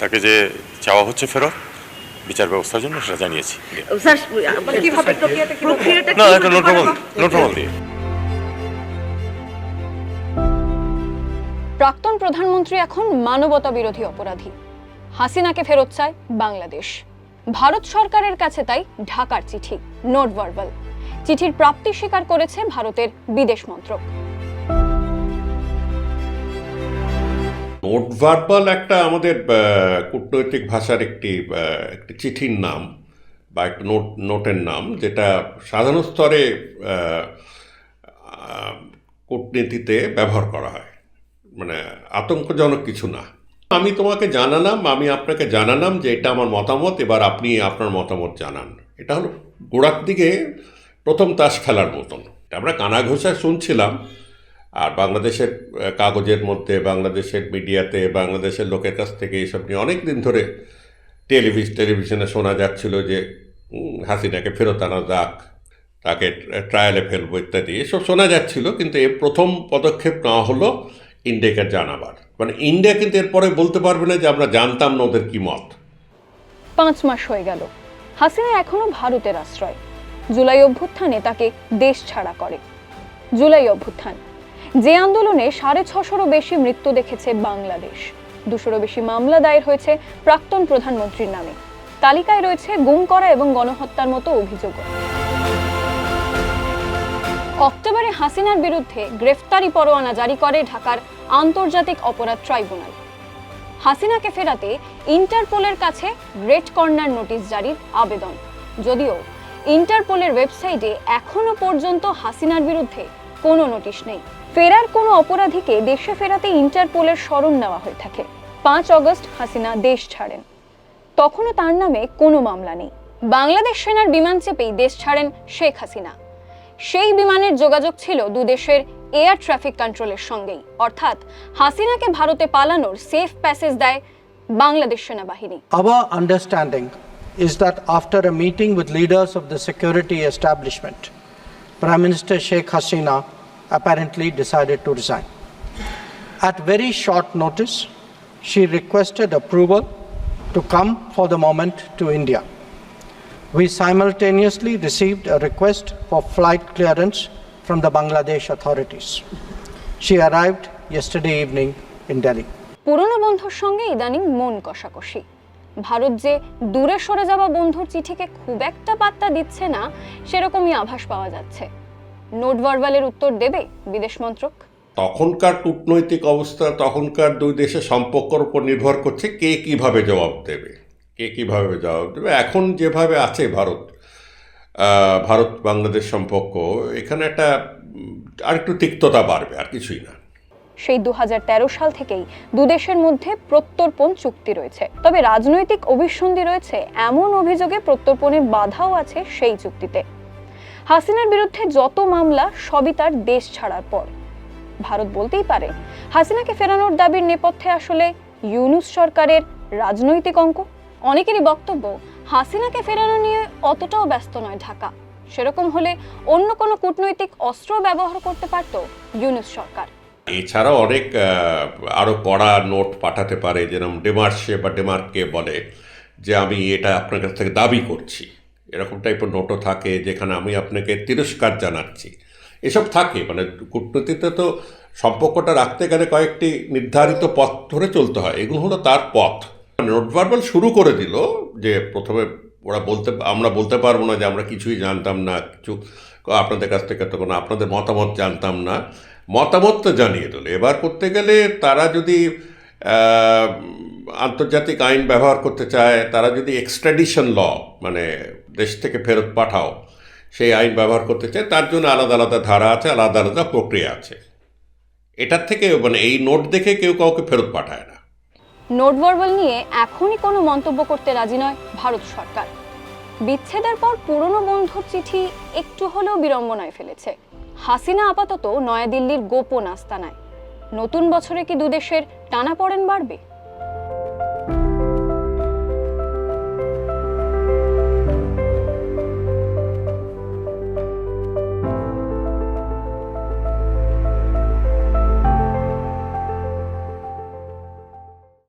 তাকে যে চাওয়া হচ্ছে ফেরত বিচার ব্যবস্থার জন্য সেটা জানিয়েছি। মানে না নোট নোট দিয়ে। প্রাক্তন প্রধানমন্ত্রী এখন মানবতা বিরোধী অপরাধী। হাসিনাকে ফেরত চায় বাংলাদেশ। ভারত সরকারের কাছে তাই ঢাকার চিঠি নোট ভার্বাল। চিঠির প্রাপ্তি স্বীকার করেছে ভারতের বিদেশ মন্ত্রক। নোট ভার্বাল একটা আমাদের কূটনৈতিক ভাষার একটি একটি চিঠির নাম বা একটা নোট, নোটের নাম যেটা সাধারণ স্তরে কূটনীতিতে ব্যবহার করা হয়। মানে আতঙ্কজনক কিছু না। আমি তোমাকে জানালাম, আমি আপনাকে জানালাম যে এটা আমার মতামত, এবার আপনি আপনার মতামত জানান। এটা হলো গোড়ার দিকে প্রথম তাস খেলার মতন। আমরা কানা ঘোষা শুনছিলাম আর বাংলাদেশের কাগজের মধ্যে, বাংলাদেশের মিডিয়াতে, বাংলাদেশের লোকের কাছ থেকে এইসব নিয়ে অনেক দিন ধরে টেলিভিশ টেলিভিশনে শোনা যাচ্ছিল যে হাসিনাকে ফেরত আনা যাক, তাকে ট্রায়ালে ফেলব ইত্যাদি, এসব শোনা যাচ্ছিল, কিন্তু এর প্রথম পদক্ষেপ নেওয়া হলো ইন্ডিয়াকে জানাবার। মানে ইন্ডিয়া কিন্তু এরপরে বলতে পারবে না যে আমরা জানতাম না ওদের কী মত। পাঁচ মাস হয়ে গেল। হাসিনা এখনও ভারতের আশ্রয়। জুলাই অভ্যুত্থানে তাকে দেশ ছাড়া করে। জুলাই অভ্যুত্থান। যে আন্দোলনে সাড়ে ছশোরও বেশি মৃত্যু দেখেছে বাংলাদেশ। দুশোরও বেশি মামলা দায়ের হয়েছে প্রাক্তন প্রধানমন্ত্রীর নামে। তালিকায় রয়েছে গুম করা এবং গণহত্যার মতো অভিযোগও। অক্টোবরে হাসিনার বিরুদ্ধে গ্রেফতারি পরোয়ানা জারি করে ঢাকার আন্তর্জাতিক অপরাধ ট্রাইব্যুনাল। হাসিনাকে ফেরাতে ইন্টারপোলের কাছে রেড কর্নার নোটিশ জারির আবেদন। যদিও ইন্টারপোলের ওয়েবসাইটে এখনও পর্যন্ত হাসিনার বিরুদ্ধে কোনো নোটিশ নেই। ফেরার কোনো অপরাধীকে দেশে ফেরাতে ইন্টারপোলের স্মরণ নেওয়া হয়ে থাকে। পাঁচ অগস্ট হাসিনা দেশ ছাড়েন। তখনও তার নামে কোনো মামলা নেই। বাংলাদেশ সেনার বিমান চেপেই দেশ ছাড়েন শেখ হাসিনা। সেই বিমানের যোগাযোগ ছিল দুদেশের এয়ার ট্রাফিক কন্ট্রোলের সঙ্গেই। অর্থাৎ হাসিনাকে ভারতে পালানোর সেফ প্যাসেজ দেয় বাংলাদেশ সেনাবাহিনী। Our understanding is that after a meeting with leaders of the security establishment, Prime Minister Sheikh Hasina apparently decided to resign. At very short notice, she requested approval to come for the moment to India. We simultaneously received a request for flight clearance from the Bangladesh authorities. She arrived yesterday evening in Delhi. পুরনো বন্ধুর সঙ্গে ইদানিং মন কষাকষি ভারত যে দূরে সরে যাওয়া বন্ধুর চিঠিকে খুব একটা পাত্তা দিচ্ছে না সেরকমই আভাস পাওয়া যাচ্ছে নোট ভার্বালের উত্তর দেবে বিদেশ মন্ত্রক। তখনকার কূটনৈতিক অবস্থা তখনকার দুই দেশের সম্পর্কের উপর নির্ভর করছে কে কীভাবে জবাব দেবে কে কীভাবে জবাব দেবে। এখন যেভাবে আছে ভারত ভারত বাংলাদেশ সম্পর্ক এখানে একটা উম, আরেকটু তিক্ততা বাড়বে আর কিছুই না। সেই দু হাজার তেরো সাল থেকেই দুদেশের মধ্যে প্রত্যর্পণ চুক্তি রয়েছে। তবে রাজনৈতিক অভিসন্ধি রয়েছে এমন অভিযোগে প্রত্যর্পণের বাধাও আছে সেই চুক্তিতে। হাসিনার বিরুদ্ধে যত মামলা, সবই তার দেশ ছাড়ার পর। ভারত বলতেই পারে, হাসিনাকে ফেরানোর দাবির নেপথ্যে আসলে ইউনুস সরকারের রাজনৈতিক অঙ্ক অনেকেরই বক্তব্য, হাসিনাকে ফেরানো নিয়ে অতটাও ব্যস্ত নয় ঢাকা। সেরকম হলে অন্য কোনো কূটনৈতিক অস্ত্র ব্যবহার করতে পারত ইউনুস সরকার। এছাড়াও অনেক আরও কড়া নোট পাঠাতে পারে, যেরকম ডেমার্সে বা ডেমার্ককে বলে যে, আমি এটা আপনার কাছ থেকে দাবি করছি। এরকম টাইপের নোটও থাকে যেখানে আমি আপনাকে তিরস্কার জানাচ্ছি। এসব থাকে মানে কূটনীতিতে তো সম্পর্কটা রাখতে গেলে কয়েকটি নির্ধারিত পথ ধরে চলতে হয়, এগুলো হলো তার পথ। নোট ভার্বাল শুরু করে দিল যে প্রথমে ওরা বলতে, আমরা বলতে পারব না যে আমরা কিছুই জানতাম না, কিছু আপনাদের কাছ থেকে তো কোনো, আপনাদের মতামত জানতাম না। মতামত তো জানিয়ে দিল। এবার করতে গেলে তারা যদি আন্তর্জাতিক আইন ব্যবহার করতে চায়, তারা যদি এক্সট্রাডিশন ল মানে দেশ থেকে ফেরত পাঠাও, সেই আইন ব্যবহার করতে চায়, তার জন্য আলাদা আলাদা ধারা আছে, আলাদা আলাদা প্রক্রিয়া আছে। এটার থেকে মানে এই নোট দেখে কেউ কাউকে ফেরত পাঠায় না। নোট ভার্বাল নিয়ে এখনই কোনো মন্তব্য করতে রাজি নয় ভারত সরকার। বিচ্ছেদের পর পুরনো বন্ধুর চিঠি একটু হলেও বিড়ম্বনায় ফেলেছে। হাসিনা আপাতত নয়াদিল্লির গোপন আস্তানায়। নতুন বছরে কি দুদেশের টানাপড়েন বাড়বে?